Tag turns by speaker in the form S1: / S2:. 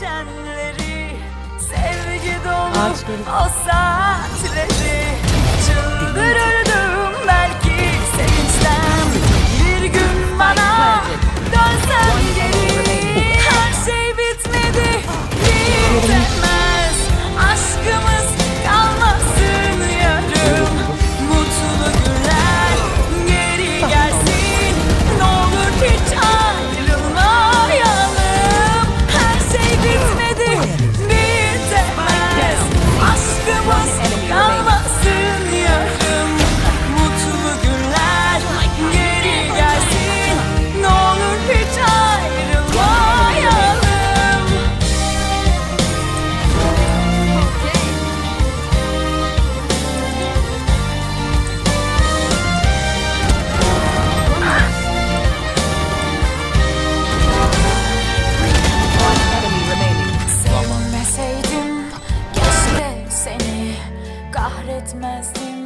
S1: geçenleri Sevgi dolu o kahretmezdim